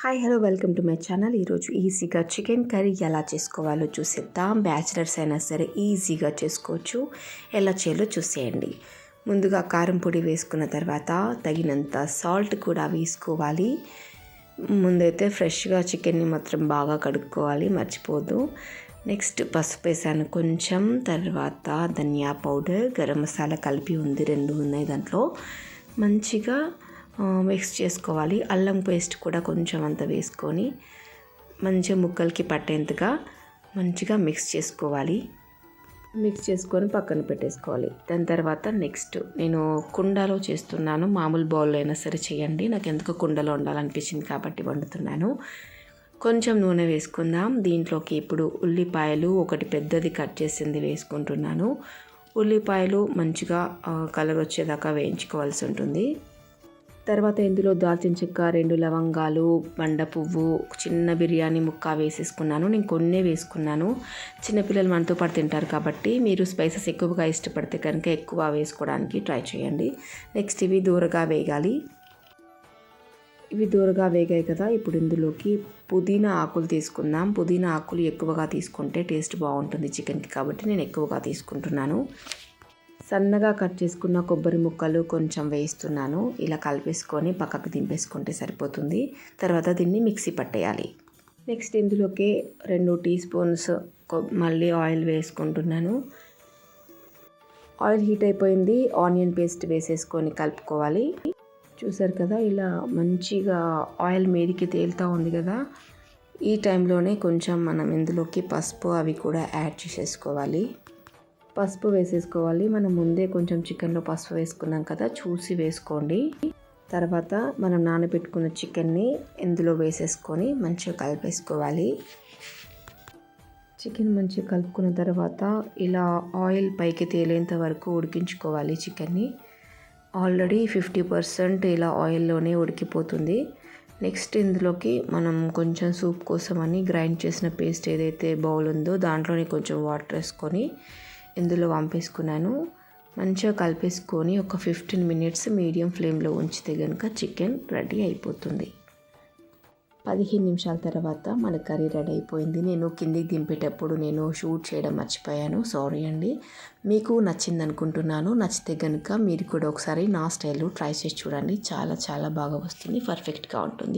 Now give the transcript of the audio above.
Hi hello welcome to my channel. ఈరోజు ఈజీగా chicken curry ఎలా చేసుకోవాలో చూసేద్దాం. బ్యాచిలర్స్ అయినా సరే ఈజీగా చేసుకోవచ్చు. ఎలా చేయాలో చూసేయండి. ముందుగా కారం పొడి వేసుకున్న తర్వాత తగినంత సాల్ట్ కూడా వేసుకోవాలి. ముందైతే ఫ్రెష్గా చికెన్ని మాత్రం బాగా కడుక్కోవాలి మర్చిపోదు. నెక్స్ట్ పసుపు వేసాను కొంచెం తర్వాత ధనియా పౌడర్ గరం మసాలా కలిపి ఉంది రెండు ఉన్నాయి దాంట్లో. మంచిగా మిక్స్ చేసుకోవాలి. అల్లం పేస్ట్ కూడా కొంచెం అంత వేసుకొని మంచిగా ముక్కలకి పట్టేంతగా మంచిగా మిక్స్ చేసుకోవాలి. మిక్స్ చేసుకొని పక్కన పెట్టేసుకోవాలి. దాని తర్వాత నెక్స్ట్ నేను కుండలో చేస్తున్నాను. మామూలు బౌల్లో అయినా సరే చేయండి. నాకు ఎందుకు కుండలో ఉండాలనిపించింది కాబట్టి వండుతున్నాను. కొంచెం నూనె వేసుకుందాం. దీంట్లోకి ఇప్పుడు ఉల్లిపాయలు ఒకటి పెద్దది కట్ చేసింది వేసుకుంటున్నాను. ఉల్లిపాయలు మంచిగా కలర్ వచ్చేదాకా వేయించుకోవాల్సి ఉంటుంది. తర్వాత ఇందులో దాల్చిన చెక్క రెండు లవంగాలు బండ పువ్వు చిన్న బిర్యానీ ముక్క వేసేసుకున్నాను. నేను కొన్నే వేసుకున్నాను. చిన్నపిల్లలు మనతో పాటు తింటారు కాబట్టి మీరు స్పైసెస్ ఎక్కువగా ఇష్టపడితే కనుక ఎక్కువ వేసుకోవడానికి ట్రై చేయండి. నెక్స్ట్ ఇవి దూరగా వేగాలి. ఇవి దూరగా వేగాయి కదా ఇప్పుడు ఇందులోకి పుదీనా ఆకులు తీసుకుందాం. పుదీనా ఆకులు ఎక్కువగా తీసుకుంటే టేస్ట్ బాగుంటుంది చికెన్కి కాబట్టి నేను ఎక్కువగా తీసుకుంటున్నాను. సన్నగా కట్ చేసుకున్న కొబ్బరి ముక్కలు కొంచెం వేస్తున్నాను ఇలా కలిపేసుకొని పక్కకు దింపేసుకుంటే సరిపోతుంది. తర్వాత దీన్ని మిక్సీ పట్టేయాలి. నెక్స్ట్ ఇందులోకి రెండు టీ స్పూన్స్ మళ్ళీ ఆయిల్ వేసుకుంటున్నాను. ఆయిల్ హీట్ అయిపోయింది. ఆనియన్ పేస్ట్ వేసేసుకొని కలుపుకోవాలి. చూసారు కదా ఇలా మంచిగా ఆయిల్ మీదికి తేలుతూ ఉంది కదా. ఈ టైంలోనే కొంచెం మనం ఇందులోకి పసుపు అవి కూడా యాడ్ చేసేసుకోవాలి. పసుపు వేసేసుకోవాలి. మనం ముందే కొంచెం చికెన్లో పసుపు వేసుకున్నాం కదా చూసి వేసుకోండి. తర్వాత మనం నానబెట్టుకున్న చికెన్ని ఇందులో వేసేసుకొని మంచిగా కలిపేసుకోవాలి. చికెన్ మంచిగా కలుపుకున్న తర్వాత ఇలా ఆయిల్ పైకి తేలేంత వరకు ఉడికించుకోవాలి చికెన్ని. ఆల్రెడీ ఫిఫ్టీ పర్సెంట్ ఇలా ఆయిల్లోనే ఉడికిపోతుంది. నెక్స్ట్ ఇందులోకి మనం కొంచెం సూప్ కోసం అని గ్రైండ్ చేసిన పేస్ట్ ఏదైతే బౌల్ ఉందో దాంట్లోనే కొంచెం వాటర్ వేసుకొని ఇందులో పంపేసుకున్నాను మంచిగా కలిపేసుకొని ఒక ఫిఫ్టీన్ మినిట్స్ మీడియం ఫ్లేమ్లో ఉంచితే కనుక చికెన్ రెడీ అయిపోతుంది. పదిహేను నిమిషాల తర్వాత మన కర్రీ రెడీ అయిపోయింది. నేను కిందికి దింపేటప్పుడు నేను షూట్ చేయడం మర్చిపోయాను. సారీ అండి. మీకు నచ్చింది అనుకుంటున్నాను. నచ్చితే కనుక మీరు కూడా ఒకసారి నా స్టైల్లో ట్రై చేసి చూడండి. చాలా చాలా బాగా వస్తుంది. పర్ఫెక్ట్గా ఉంటుంది.